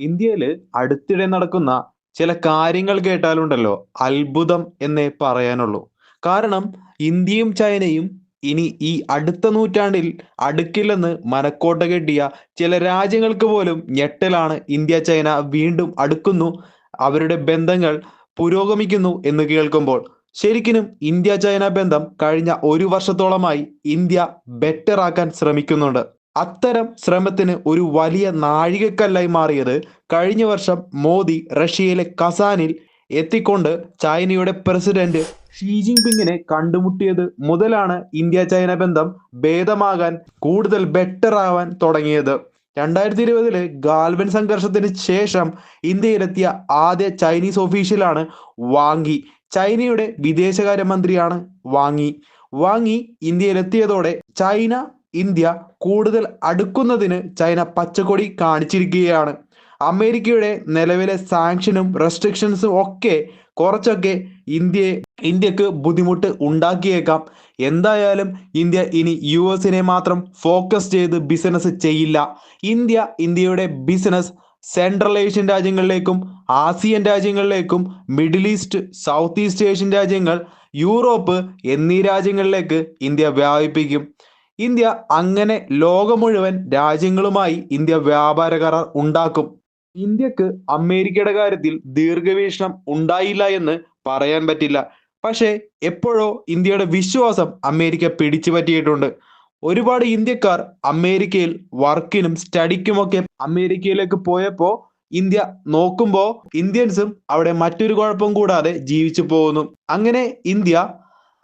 ഇന്ത്യയിൽ അടുത്തിടെ നടക്കുന്ന ചില കാര്യങ്ങൾ കേട്ടാലുണ്ടല്ലോ അത്ഭുതം എന്നേ പറയാനുള്ളൂ. കാരണം ഇന്ത്യയും ചൈനയും ഇനി ഈ അടുത്ത നൂറ്റാണ്ടിൽ അടുക്കില്ലെന്ന് മനക്കോട്ട കെട്ടിയ ചില രാജ്യങ്ങൾക്ക് പോലും ഞെട്ടലാണ് ഇന്ത്യ ചൈന വീണ്ടും അടുക്കുന്നു. അവരുടെ ബന്ധങ്ങൾ പുരോഗമിക്കുന്നു എന്ന് കേൾക്കുമ്പോൾ ശരിക്കും ഇന്ത്യ ചൈന ബന്ധം കഴിഞ്ഞ ഒരു വർഷത്തോളമായി ഇന്ത്യ ബെറ്റർ ആക്കാൻ ശ്രമിക്കുന്നുണ്ട്. അത്തരം ശ്രമത്തിന് ഒരു വലിയ നാഴികക്കല്ലായി മാറിയത് കഴിഞ്ഞ വർഷം മോദി റഷ്യയിലെ കസാനിൽ എത്തിക്കൊണ്ട് ചൈനയുടെ പ്രസിഡന്റ് ഷീ ജിൻപിങ്ങിനെ കണ്ടുമുട്ടിയത് മുതലാണ് ഇന്ത്യ ചൈന ബന്ധം ഭേദമാകാൻ കൂടുതൽ ബെറ്റർ ആവാൻ തുടങ്ങിയത്. രണ്ടായിരത്തി ഇരുപതിൽ ഗാൽവൻ സംഘർഷത്തിന് ശേഷം ഇന്ത്യയിലെത്തിയ ആദ്യ ചൈനീസ് ഒഫീഷ്യലാണ് വാങ്ങി. ചൈനയുടെ വിദേശകാര്യമന്ത്രിയാണ് വാങ്ങി. വാങ്ങി ഇന്ത്യയിലെത്തിയതോടെ ചൈന ഇന്ത്യ കൂടുതൽ അടുക്കുന്നതിന് ചൈന പച്ചക്കൊടി കാണിച്ചിരിക്കുകയാണ്. അമേരിക്കയുടെ നിലവിലെ സാങ്ഷനും റെസ്ട്രിക്ഷൻസും ഒക്കെ കുറച്ചൊക്കെ ഇന്ത്യയെ ഇന്ത്യയ്ക്ക് ബുദ്ധിമുട്ട് ഉണ്ടാക്കിയേക്കാം. എന്തായാലും ഇന്ത്യ ഇനി യു എസിനെ മാത്രം ഫോക്കസ് ചെയ്ത് ബിസിനസ് ചെയ്യില്ല. ഇന്ത്യ ഇന്ത്യയുടെ ബിസിനസ് സെൻട്രൽ ഏഷ്യൻ രാജ്യങ്ങളിലേക്കും ആസിയൻ രാജ്യങ്ങളിലേക്കും middle east south east Asian രാജ്യങ്ങൾ യൂറോപ്പ് എന്നീ രാജ്യങ്ങളിലേക്ക് ഇന്ത്യ വ്യാപിപ്പിക്കും. ഇന്ത്യ അങ്ങനെ ലോകം മുഴുവൻ രാജ്യങ്ങളുമായി ഇന്ത്യ വ്യാപാര കരാർ ഉണ്ടാക്കും. ഇന്ത്യയ്ക്ക് അമേരിക്കയുടെ കാര്യത്തിൽ ദീർഘവീക്ഷണം ഉണ്ടായില്ല എന്ന് പറയാൻ പറ്റില്ല. പക്ഷേ എപ്പോഴോ ഇന്ത്യയുടെ വിശ്വാസം അമേരിക്ക പിടിച്ചു പറ്റിയിട്ടുണ്ട്. ഒരുപാട് ഇന്ത്യക്കാർ അമേരിക്കയിൽ വർക്കിനും സ്റ്റഡിക്കുമൊക്കെ അമേരിക്കയിലേക്ക് പോയപ്പോൾ ഇന്ത്യ നോക്കുമ്പോൾ ഇന്ത്യൻസും അവിടെ മറ്റൊരു കുഴപ്പം കൂടാതെ ജീവിച്ചു പോകുന്നു. അങ്ങനെ ഇന്ത്യ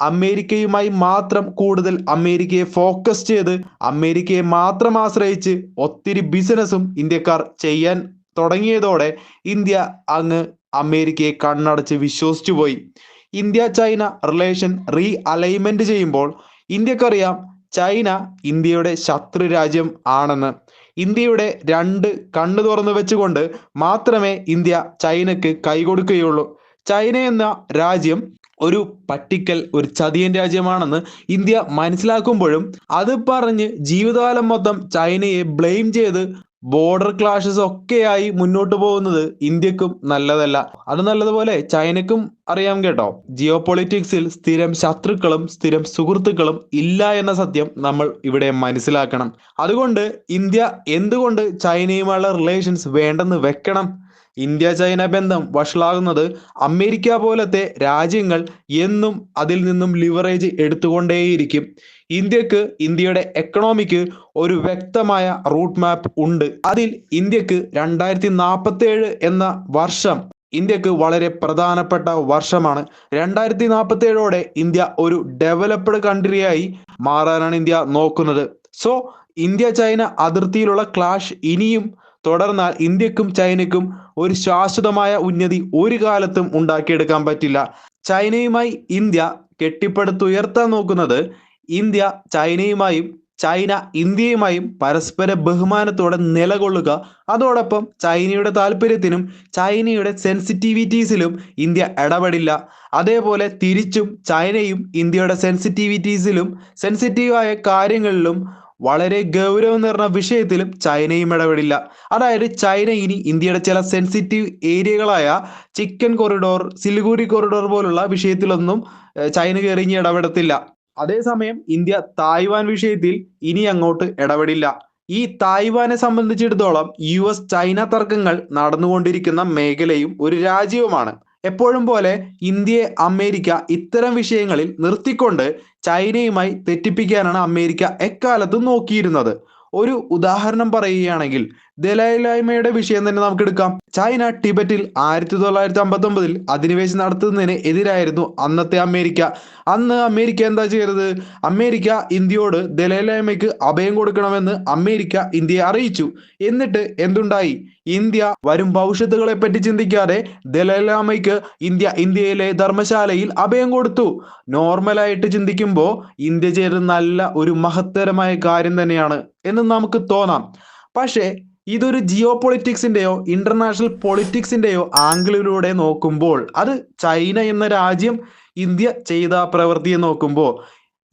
അമേരിക്കയുമായി മാത്രം കൂടുതൽ അമേരിക്കയെ ഫോക്കസ് ചെയ്ത് അമേരിക്കയെ മാത്രം ആശ്രയിച്ച് ഒത്തിരി ബിസിനസ്സും ഇന്ത്യക്കാർ ചെയ്യാൻ തുടങ്ങിയതോടെ ഇന്ത്യ അങ്ങ് അമേരിക്കയെ കണ്ണടച്ച് വിശ്വസിച്ചു പോയി. India China relation realignment ചെയ്യുമ്പോൾ ഇന്ത്യക്കറിയാം ചൈന ഇന്ത്യയുടെ ശത്രു രാജ്യം ആണെന്ന്. ഇന്ത്യയുടെ രണ്ട് കണ്ണു തുറന്നു വെച്ചുകൊണ്ട് മാത്രമേ ഇന്ത്യ ചൈനക്ക് കൈകൊടുക്കുകയുള്ളൂ ചൈന എന്ന രാജ്യം ഒരു പറ്റിക്കൽ ഒരു ചതിയൻ രാജ്യമാണെന്ന് ഇന്ത്യ മനസ്സിലാക്കുമ്പോഴും അത് പറഞ്ഞ് ജീവിതകാലം മൊത്തം ചൈനയെ ബ്ലെയിം ചെയ്ത് ബോർഡർ ക്ലാഷസ് ഒക്കെയായി മുന്നോട്ട് പോകുന്നത് ഇന്ത്യക്കും നല്ലതല്ല. അത് നല്ലതുപോലെ ചൈനക്കും അറിയാം കേട്ടോ. ജിയോ പൊളിറ്റിക്സിൽ സ്ഥിരം ശത്രുക്കളും സ്ഥിരം സുഹൃത്തുക്കളും ഇല്ല എന്ന സത്യം നമ്മൾ ഇവിടെ മനസ്സിലാക്കണം. അതുകൊണ്ട് ഇന്ത്യ എന്തുകൊണ്ട് ചൈനയുമായുള്ള റിലേഷൻസ് വേണ്ടെന്ന് വെക്കണം? ഇന്ത്യ ചൈന ബന്ധം വഷളാകുന്നത് അമേരിക്ക പോലത്തെ രാജ്യങ്ങൾ എന്നും അതിൽ നിന്നും ലിവറേജ് എടുത്തുകൊണ്ടേയിരിക്കും. ഇന്ത്യയ്ക്ക് ഇന്ത്യയുടെ എക്കണോമിക്ക് ഒരു വ്യക്തമായ റൂട്ട് മാപ്പ് ഉണ്ട്. അതിൽ ഇന്ത്യയ്ക്ക് രണ്ടായിരത്തി നാൽപ്പത്തി ഏഴ് എന്ന വർഷം ഇന്ത്യയ്ക്ക് വളരെ പ്രധാനപ്പെട്ട വർഷമാണ്. രണ്ടായിരത്തി നാൽപ്പത്തി ഏഴോടെ ഇന്ത്യ ഒരു ഡെവലപ്ഡ് കൺട്രിയായി മാറാനാണ് ഇന്ത്യ നോക്കുന്നത്. സോ ഇന്ത്യ ചൈന അതിർത്തിയിലുള്ള ക്ലാഷ് ഇനിയും തുടർന്നാൽ ഇന്ത്യക്കും ചൈനയ്ക്കും ഒരു ശാശ്വതമായ ഉന്നതി ഒരു കാലത്തും ഉണ്ടാക്കിയെടുക്കാൻ പറ്റില്ല. ചൈനയുമായി ഇന്ത്യ കെട്ടിപ്പടുത്തുയർത്താൻ നോക്കുന്നത് ഇന്ത്യ ചൈനയുമായും ചൈന ഇന്ത്യയുമായും പരസ്പര ബഹുമാനത്തോടെ നിലകൊള്ളുക. അതോടൊപ്പം ചൈനയുടെ താല്പര്യത്തിനും ചൈനയുടെ സെൻസിറ്റിവിറ്റീസിലും ഇന്ത്യ ഇടപെടില്ല. അതേപോലെ തിരിച്ചും ചൈനയും ഇന്ത്യയുടെ സെൻസിറ്റിവിറ്റീസിലും സെൻസിറ്റീവായ കാര്യങ്ങളിലും വളരെ ഗൗരവം നിറഞ്ഞ വിഷയത്തിലും ചൈനയും ഇടപെടില്ല. അതായത് ചൈന ഇനി ഇന്ത്യയുടെ ചില സെൻസിറ്റീവ് ഏരിയകളായ ചിക്കൻ കോറിഡോർ സിലിഗുരി കോറിഡോർ പോലുള്ള വിഷയത്തിലൊന്നും ചൈന കയറി ഇനി ഇടപെടത്തില്ല. അതേസമയം ഇന്ത്യ തായ്വാൻ വിഷയത്തിൽ ഇനി അങ്ങോട്ട് ഇടപെടില്ല. ഈ തായ്വാനെ സംബന്ധിച്ചിടത്തോളം യു എസ് ചൈന തർക്കങ്ങൾ നടന്നുകൊണ്ടിരിക്കുന്ന മേഖലയും ഒരു രാജ്യവുമാണ്. എപ്പോഴും പോലെ ഇന്ത്യയെ അമേരിക്ക ഇത്തരം വിഷയങ്ങളിൽ നിർത്തിക്കൊണ്ട് ചൈനയുമായി തെറ്റിപ്പിക്കാനാണ് അമേരിക്ക എക്കാലത്തും നോക്കിയിരുന്നത്. ഒരു ഉദാഹരണം പറയുകയാണെങ്കിൽ ദലൈലായ്മയുടെ വിഷയം തന്നെ നമുക്ക് എടുക്കാം ചൈന ടിബറ്റിൽ ആയിരത്തി തൊള്ളായിരത്തി അമ്പത്തി ഒമ്പതിൽ അധിനിവേശം നടത്തുന്നതിന് എതിരായിരുന്നു അന്നത്തെ അമേരിക്ക. അന്ന് അമേരിക്ക എന്താ ചെയ്യരുത് അമേരിക്ക ഇന്ത്യയോട് ദലൈലായ്മയ്ക്ക് അഭയം കൊടുക്കണമെന്ന് അമേരിക്ക ഇന്ത്യയെ അറിയിച്ചു. എന്നിട്ട് എന്തുണ്ടായി? ഇന്ത്യ വരും ഭവിഷ്യത്തുകളെ പറ്റി ചിന്തിക്കാതെ ദലൈലാമയ്ക്ക് ഇന്ത്യ ഇന്ത്യയിലെ ധർമ്മശാലയിൽ അഭയം കൊടുത്തു. നോർമലായിട്ട് ചിന്തിക്കുമ്പോൾ ഇന്ത്യ ചെയ്തത് നല്ല ഒരു മഹത്തരമായ കാര്യം തന്നെയാണ് എന്ന് നമുക്ക് തോന്നാം. പക്ഷേ ഇതൊരു ജിയോ പൊളിറ്റിക്സിന്റെയോ ഇന്റർനാഷണൽ പൊളിറ്റിക്സിന്റെയോ ആംഗിളിലൂടെ നോക്കുമ്പോൾ അത് ചൈന എന്ന രാജ്യം ഇന്ത്യ ചെയ്ത പ്രവൃത്തിയെ നോക്കുമ്പോൾ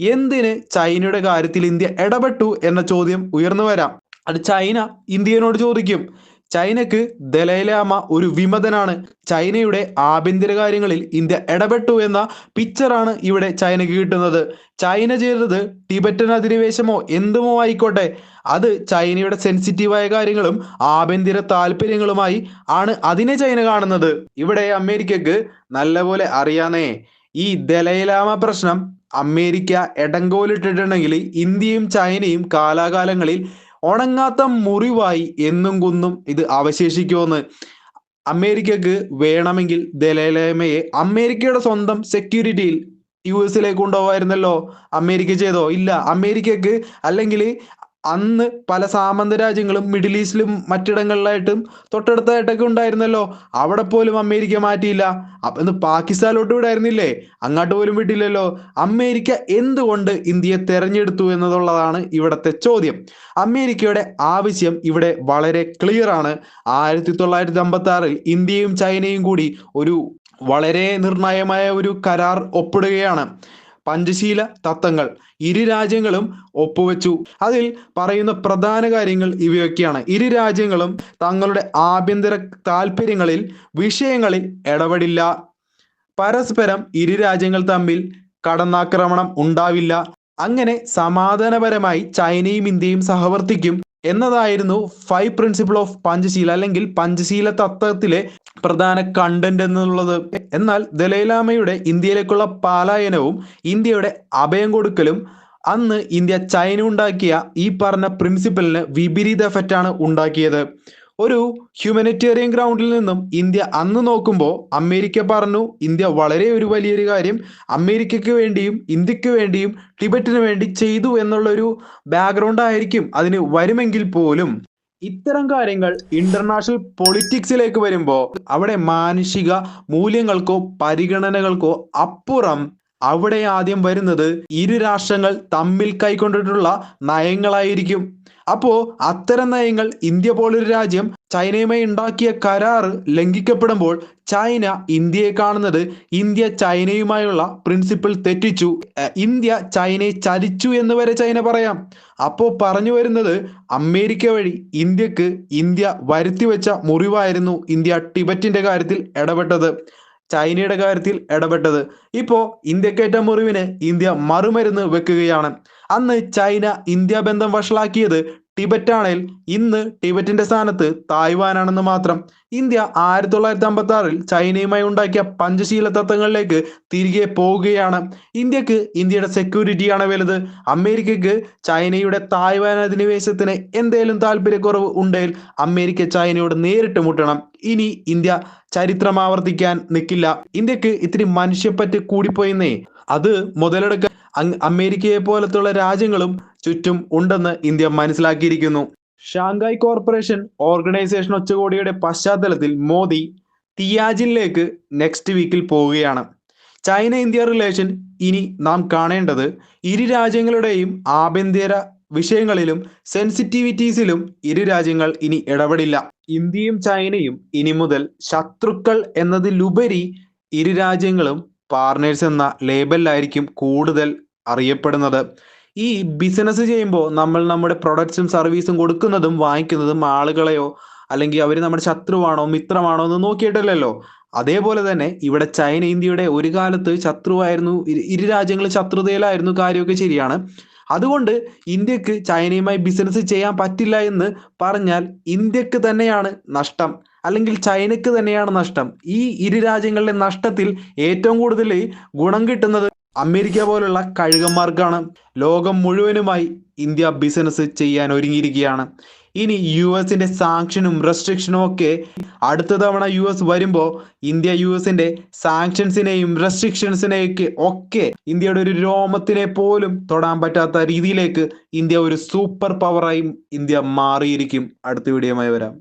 എന്തിന് ചൈനയുടെ കാര്യത്തിൽ ഇന്ത്യ ഇടപെട്ടു എന്ന ചോദ്യം ഉയർന്നു വരാം. അത് ചൈന ഇന്ത്യയോട് ചോദിക്കും. ചൈനക്ക് ദലൈലാമ ഒരു വിമതനാണ്. ചൈനയുടെ ആഭ്യന്തര കാര്യങ്ങളിൽ ഇന്ത്യ ഇടപെട്ടു എന്ന പിക്ചറാണ് ഇവിടെ ചൈനക്ക് കിട്ടുന്നത്. ചൈന ചെയ്തത് ടിബറ്റൻ അധിനിവേശമോ എന്തുമോ ആയിക്കോട്ടെ. അത് ചൈനയുടെ സെൻസിറ്റീവായ കാര്യങ്ങളും ആഭ്യന്തര താല്പര്യങ്ങളുമായി ആണ് അതിനെ ചൈന കാണുന്നത്. ഇവിടെ അമേരിക്കക്ക് നല്ലപോലെ അറിയാന്നേ. ഈ ദലൈലാമ പ്രശ്നം അമേരിക്ക എടങ്കോലിട്ടിട്ടുണ്ടെങ്കിൽ ഇന്ത്യയും ചൈനയും കാലാകാലങ്ങളിൽ ഉണങ്ങാത്ത മുറിവായി എന്നും കുന്നും ഇത് അവശേഷിക്കുമെന്ന് അമേരിക്കക്ക് വേണമെങ്കിൽ ദലൈലാമയെ അമേരിക്കയുടെ സ്വന്തം സെക്യൂരിറ്റിയിൽ യു എസിലേക്ക് കൊണ്ടുപോകായിരുന്നല്ലോ? അമേരിക്ക ചെയ്തോ? ഇല്ല. അമേരിക്കക്ക് അല്ലെങ്കിൽ അന്ന് പല സാമന്ത രാജ്യങ്ങളും മിഡിൽ ഈസ്റ്റിലും മറ്റിടങ്ങളിലായിട്ടും തൊട്ടടുത്തായിട്ടൊക്കെ ഉണ്ടായിരുന്നല്ലോ. അവിടെ പോലും അമേരിക്ക മാറ്റിയില്ല. ഇന്ന് പാകിസ്ഥാനിലോട്ട് വിടായിരുന്നില്ലേ? അങ്ങോട്ട് പോലും വിട്ടില്ലല്ലോ. അമേരിക്ക എന്തുകൊണ്ട് ഇന്ത്യയെ തെരഞ്ഞെടുത്തു എന്നതുള്ളതാണ് ഇവിടത്തെ ചോദ്യം. അമേരിക്കയുടെ ആവശ്യം ഇവിടെ വളരെ ക്ലിയർ ആണ്. ആയിരത്തി തൊള്ളായിരത്തി അമ്പത്തി ആറിൽ ഇന്ത്യയും ചൈനയും കൂടി ഒരു വളരെ നിർണായകമായ ഒരു കരാർ ഒപ്പിടുകയാണ്. പഞ്ചശീല തത്വങ്ങൾ ഇരു രാജ്യങ്ങളും ഒപ്പുവെച്ചു. അതിൽ പറയുന്ന പ്രധാന കാര്യങ്ങൾ ഇവയൊക്കെയാണ്. ഇരു രാജ്യങ്ങളും തങ്ങളുടെ ആഭ്യന്തര താല്പര്യങ്ങളിൽ വിഷയങ്ങളിൽ ഇടപെടില്ല. പരസ്പരം ഇരു രാജ്യങ്ങൾ തമ്മിൽ കടന്നാക്രമണം ഉണ്ടാവില്ല. അങ്ങനെ സമാധാനപരമായി ചൈനയും ഇന്ത്യയും സഹവർത്തിക്കും എന്നതായിരുന്നു ഫൈവ് പ്രിൻസിപ്പിൾ ഓഫ് പഞ്ചശീല അല്ലെങ്കിൽ പഞ്ചശീല തത്വത്തിലെ പ്രധാന കണ്ടന്റ് എന്നുള്ളത്. എന്നാൽ ദലൈലാമയുടെ ഇന്ത്യയിലേക്കുള്ള പാലായനവും ഇന്ത്യയുടെ അഭയം കൊടുക്കലും അന്ന് ഇന്ത്യ ചൈന ഉണ്ടാക്കിയ ഈ പറഞ്ഞ പ്രിൻസിപ്പലിന് വിപരീത എഫക്റ്റാണ് ഉണ്ടാക്കിയത്. ഒരു ഹ്യൂമനിറ്റേറിയൻ ഗ്രൗണ്ടിൽ നിന്നും ഇന്ത്യ അന്ന് നോക്കുമ്പോൾ അമേരിക്ക പറഞ്ഞു ഇന്ത്യ വളരെ ഒരു വലിയൊരു കാര്യം അമേരിക്കയ്ക്ക് വേണ്ടിയും ഇന്ത്യയ്ക്ക് വേണ്ടിയും ടിബറ്റിന് വേണ്ടി ചെയ്തു എന്നുള്ളൊരു ബാക്ക്ഗ്രൗണ്ട് ആയിരിക്കും അതിന് വരുമെങ്കിൽ പോലും. ഇത്തരം കാര്യങ്ങൾ ഇന്റർനാഷണൽ പൊളിറ്റിക്സിലേക്ക് വരുമ്പോൾ അവിടെ മാനുഷിക മൂല്യങ്ങൾക്കോ പരിഗണനകൾക്കോ അപ്പുറം അവിടെ ആദ്യം വരുന്നത് ഇരു രാഷ്ട്രങ്ങൾ തമ്മിൽ കൈക്കൊണ്ടിട്ടുള്ള നയങ്ങളായിരിക്കും. അപ്പോ അത്തരം നയങ്ങൾ ഇന്ത്യ പോലൊരു രാജ്യം ചൈനയുമായി ഉണ്ടാക്കിയ കരാറ് ലംഘിക്കപ്പെടുമ്പോൾ ചൈന ഇന്ത്യയെ കാണുന്നത് ഇന്ത്യ ചൈനയുമായുള്ള പ്രിൻസിപ്പിൾ തെറ്റിച്ചു. ഇന്ത്യ ചൈനയെ ചതിച്ചു എന്ന് വരെ ചൈന പറയാം. അപ്പോ പറഞ്ഞു വരുന്നത് അമേരിക്ക വഴി ഇന്ത്യയ്ക്ക് ഇന്ത്യ വരുത്തി വെച്ച മുറിവായിരുന്നു ഇന്ത്യ ടിബറ്റിന്റെ കാര്യത്തിൽ ഇടപെട്ടത്. ചൈനയുടെ കാര്യത്തിൽ ഇടപെട്ടത്. ഇപ്പോ ഇന്ത്യക്കേറ്റ മുറിവിന് ഇന്ത്യ മറുമരുന്ന് വെക്കുകയാണ്. അന്ന് ചൈന ഇന്ത്യ ബന്ധം വഷളാക്കിയത് ടിബറ്റാണെങ്കിൽ ഇന്ന് ടിബറ്റിന്റെ സ്ഥാനത്ത് തായ്വാനാണെന്ന് മാത്രം. ഇന്ത്യ ആയിരത്തി തൊള്ളായിരത്തി അമ്പത്തി ആറിൽ ചൈനയുമായി ഉണ്ടാക്കിയ പഞ്ചശീല തത്വങ്ങളിലേക്ക് തിരികെ പോവുകയാണ് ഇന്ത്യയ്ക്ക് ഇന്ത്യയുടെ സെക്യൂരിറ്റിയാണ് വലുത്. അമേരിക്കക്ക് ചൈനയുടെ തായ്വാൻ അധിനിവേശത്തിന് എന്തേലും താല്പര്യക്കുറവ് ഉണ്ടെങ്കിൽ അമേരിക്ക ചൈനയോട് നേരിട്ട് മുട്ടണം. ഇനി ഇന്ത്യ ചരിത്രം ആവർത്തിക്കാൻ നിൽക്കില്ല ഇന്ത്യയ്ക്ക് ഇത്തിരി മനുഷ്യപ്പറ്റ് കൂടിപ്പോയെന്നേ. അത് മുതലെടുക്കാൻ അമേരിക്കയെ പോലത്തുള്ള രാജ്യങ്ങളും ചുറ്റും ഉണ്ടെന്ന് ഇന്ത്യ മനസ്സിലാക്കിയിരിക്കുന്നു. ഷാങ്ഹായ് കോർപ്പറേഷൻ ഓർഗനൈസേഷൻ ഉച്ചകോടിയുടെ പശ്ചാത്തലത്തിൽ മോദി തിയാജിനിലേക്ക് നെക്സ്റ്റ് വീക്കിൽ പോവുകയാണ്. ചൈന ഇന്ത്യ റിലേഷൻ ഇനി നാം കാണേണ്ടത് ഇരു രാജ്യങ്ങളുടെയും ആഭ്യന്തര വിഷയങ്ങളിലും സെൻസിറ്റിവിറ്റീസിലും ഇരു രാജ്യങ്ങൾ ഇനി ഇടപെടില്ല. ഇന്ത്യയും ചൈനയും ഇനി മുതൽ ശത്രുക്കൾ എന്നതിലുപരി ഇരു രാജ്യങ്ങളും പാർട്ണേഴ്സ് എന്ന ലേബലിലായിരിക്കും കൂടുതൽ അറിയപ്പെടുന്നത്. ഈ ബിസിനസ് ചെയ്യുമ്പോൾ നമ്മൾ നമ്മുടെ പ്രൊഡക്ട്സും സർവീസും കൊടുക്കുന്നതും വാങ്ങിക്കുന്നതും ആളുകളെയോ അല്ലെങ്കിൽ അവർ നമ്മുടെ ശത്രുവാണോ മിത്രമാണോ എന്ന് നോക്കിയിട്ടില്ലല്ലോ. അതേപോലെ തന്നെ ഇവിടെ ചൈന ഇന്ത്യയുടെ ഒരു കാലത്ത് ശത്രുവായിരുന്നു ഇരു രാജ്യങ്ങളും ശത്രുതയിലായിരുന്നു കാര്യമൊക്കെ ശരിയാണ്. അതുകൊണ്ട് ഇന്ത്യയ്ക്ക് ചൈനയുമായി ബിസിനസ് ചെയ്യാൻ പറ്റില്ല എന്ന് പറഞ്ഞാൽ ഇന്ത്യയ്ക്ക് തന്നെയാണ് നഷ്ടം. അല്ലെങ്കിൽ ചൈനക്ക് തന്നെയാണ് നഷ്ടം. ഈ ഇരു രാജ്യങ്ങളുടെ നഷ്ടത്തിൽ ഏറ്റവും കൂടുതൽ ഗുണം കിട്ടുന്നത് അമേരിക്ക പോലുള്ള കഴുകന്മാർക്കാണ് ലോകം മുഴുവനുമായി ഇന്ത്യ ബിസിനസ് ചെയ്യാൻ ഒരുങ്ങിയിരിക്കുകയാണ്. ഇനി യു എസിന്റെ സാങ്ഷനും റെസ്ട്രിക്ഷനും ഒക്കെ അടുത്ത തവണ യു എസ് വരുമ്പോൾ ഇന്ത്യ യു എസിന്റെ സാങ്ഷൻസിനെയും റെസ്ട്രിക്ഷൻസിനെയൊക്കെ ഒക്കെ ഇന്ത്യയുടെ ഒരു രോമത്തിനെ പോലും തൊടാൻ പറ്റാത്ത രീതിയിലേക്ക് ഇന്ത്യ ഒരു സൂപ്പർ പവറായും ഇന്ത്യ മാറിയിരിക്കും. അടുത്ത വീഡിയോമായി വരാം.